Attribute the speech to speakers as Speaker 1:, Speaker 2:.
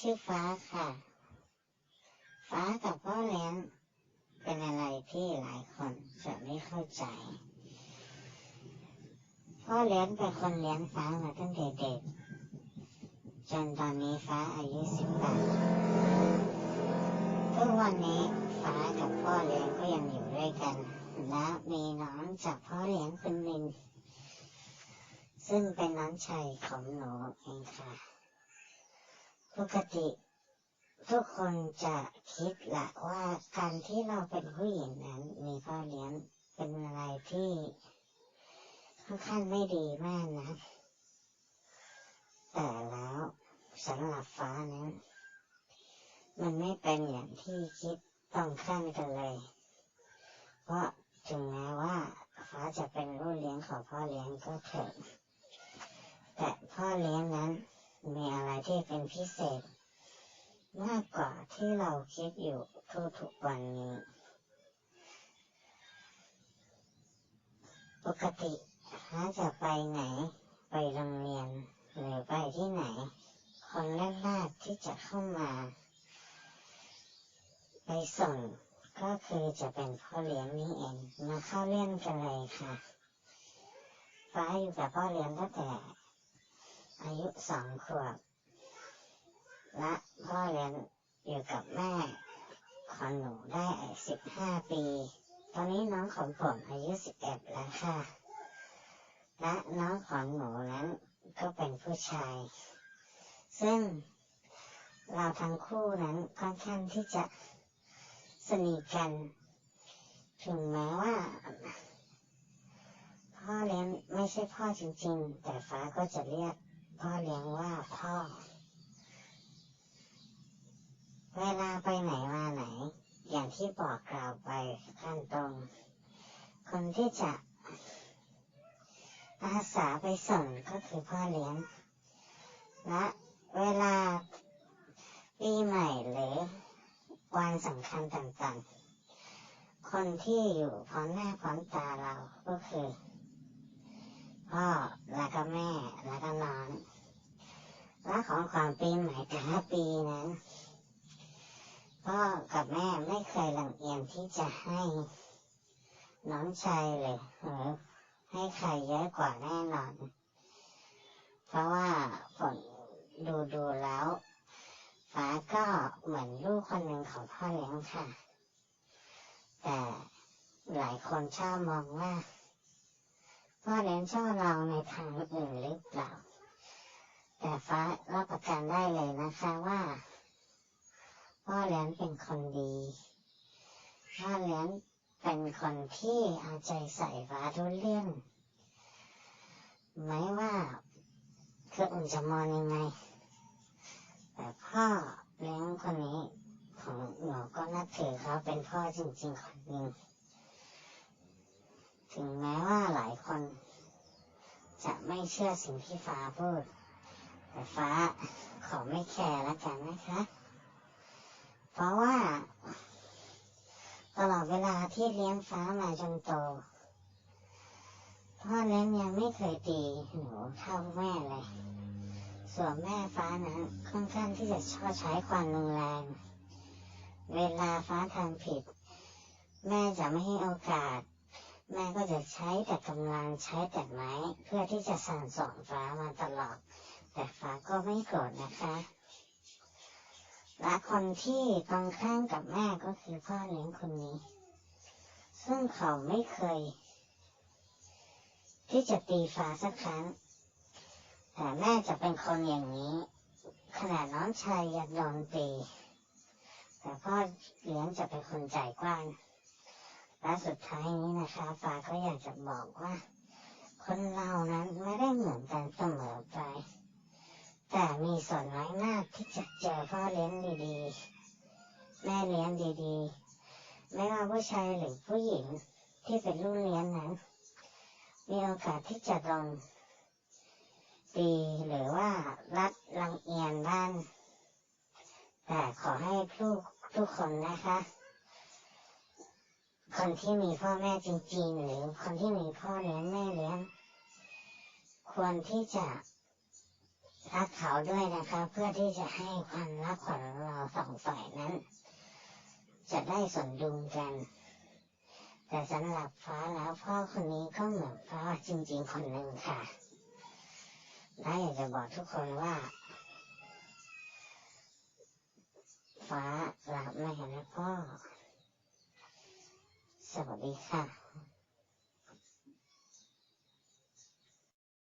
Speaker 1: ชื่อฟ้าค่ะ ฟ้ากับพ่อเลี้ยงเป็นอะไรที่หลายคนจะไม่เข้าใจ พ่อเลี้ยงเป็นคนเลี้ยงฟ้ามาตั้งแต่เด็กจนตอนนี้ฟ้าอายุสิบแปดทุกวันนี้ฟ้ากับพ่อเลี้ยงก็ยังอยู่ด้วยกัน และมีน้องจากพ่อเลี้ยงคนหนึ่งซึ่งเป็นน้องชายของหนูเองค่ะ ปกติทุกคนจะคิดละว่าการที่เราเป็นผู้หญิงนั้น มีพ่อเลี้ยงเป็นอะไรที่ค่อนข้างไม่ดีมากนะ แต่แล้วสำหรับฟ้านั้น มันไม่เป็นอย่างที่คิดต้องข้ามกันเลย เพราะถึงแม้ว่าฟ้าจะเป็นลูกเลี้ยงของพ่อเลี้ยงก็เถอะแต่พ่อเลี้ยงนั้น มีอะไรที่เป็นพิเศษ มากกว่าที่เราคิดอยู่ทุกๆวันนี้ ปกติถ้าจะไปไหน ไปโรงเรียน หรือไปที่ไหน คนแรกๆที่จะเข้ามา ไปส่งก็คือจะเป็นพ่อเลี้ยงนี่เองมาเข้าเล่นกันเลยค่ะ ฟ้าอยู่กับพ่อเลี้ยงตั้งแต่ อายุสองขวบ และพ่อเลี้ยงอยู่กับแม่ของหนูได้สิบห้าปี ตอนนี้น้องของผมอายุสิบเอ็ดแล้วค่ะ และน้องของหนูนั้นก็เป็นผู้ชาย ซึ่งเราทั้งคู่นั้นค่อนข้างที่จะสนิทกัน ถึงแม้ว่า พ่อเลี้ยงไม่ใช่พ่อจริง ๆ แต่ฟ้าก็จะเรียก พ่อเลี้ยงว่าพ่อ เวลาไปไหนมาไหน อย่างที่บอกกล่าวไปขั้นตรง คนที่จะอาสาไปส่งก็คือพ่อเลี้ยง และเวลาปีใหม่หรือวันสำคัญต่างๆ คนที่อยู่พร้อมหน้าพร้อมตาเราก็คือพ่อแล้วก็แม่แล้วก็น้อง และของขวัญปีใหม่แต่ละปีนั้นพ่อกับแม่ไม่เคยลังเอียงที่จะให้น้องชายเลยหรือให้ใครเยอะกว่าแน่นอน เพราะว่าผลดูดูแล้วฟ้าก็เหมือนลูกคนหนึ่งของพ่อเลี้ยงค่ะ แต่หลายคนชอบมองว่าพ่อเลี้ยงชอบเราในทางอื่นหรือเปล่า แต่ฟ้ารับประกันได้เลยนะคะว่าพ่อเลี้ยงเป็นคนดีพ่อเลี้ยงเป็นคนที่เอาใจใส่ฟ้าทุกเรื่องไม่ว่าคืออุ่นจะมองยังไง แต่พ่อเลี้ยงคนนี้ของหนูก็นับถือเขาเป็นพ่อจริงๆคนหนึ่งถึงแม้ว่าหลายคน จะไม่เชื่อสิ่งที่ฟ้าพูด ฟ้า ขอไม่แคร์แล้วกันนะคะ เพราะว่า ตลอดเวลาที่เลี้ยงฟ้ามาจนโต พ่อเลี้ยงยังไม่เคยตีหนูเท่าแม่เลย ส่วนแม่ฟ้านั้นค่อนข้างที่จะชอบใช้ความรุนแรง เวลาฟ้าทำผิด แม่จะไม่ให้โอกาสแม่ก็จะใช้แต่กำลังใช้แต่ไม้ เพื่อที่จะสั่งสอนฟ้ามาตลอด แต่ฟ้าก็ไม่โกรธนะคะและคนที่ตรงข้ามกับแม่ก็คือพ่อเลี้ยงคนนี้ ซึ่งเขาไม่เคย ที่จะตีฟ้าสักครั้ง แต่แม่จะเป็นคนอย่างนี้ ขนาดน้องชายยังโดนตี แต่พ่อเลี้ยงจะเป็นคนใจกว้างและสุดท้ายนี้นะคะฟ้าก็อยากจะบอกว่า คนเรานั้นไม่ได้เหมือนกันเสมอไป แต่มีส่วนน้อยมากที่จะเจอพ่อเลี้ยงดีๆ แม่เลี้ยงดีๆ ไม่ว่าผู้ชายหรือผู้หญิงที่เป็นลูกเลี้ยงนั้น มีโอกาสที่จะโดนตีหรือว่ารัดรังเอียนบ้างแต่ขอให้ลูกทุกคนนะคะ คนที่มีพ่อแม่จริงๆ หรือคนที่มีพ่อเลี้ยงแม่เลี้ยง ควรที่จะ ทรักเขาด้วยนะคะเพื่อที่จะให้ความรักของเราสองฝ่ายนั้น จะได้สมดุลกัน แต่สำหรับฟ้าแล้วพ่อคนนี้ก็เหมือนฟ้าจริง ๆ คนหนึ่งค่ะและอยากจะบอกทุกคนว่า ฟ้ารักแม่และพ่อสวัสดีค่ะ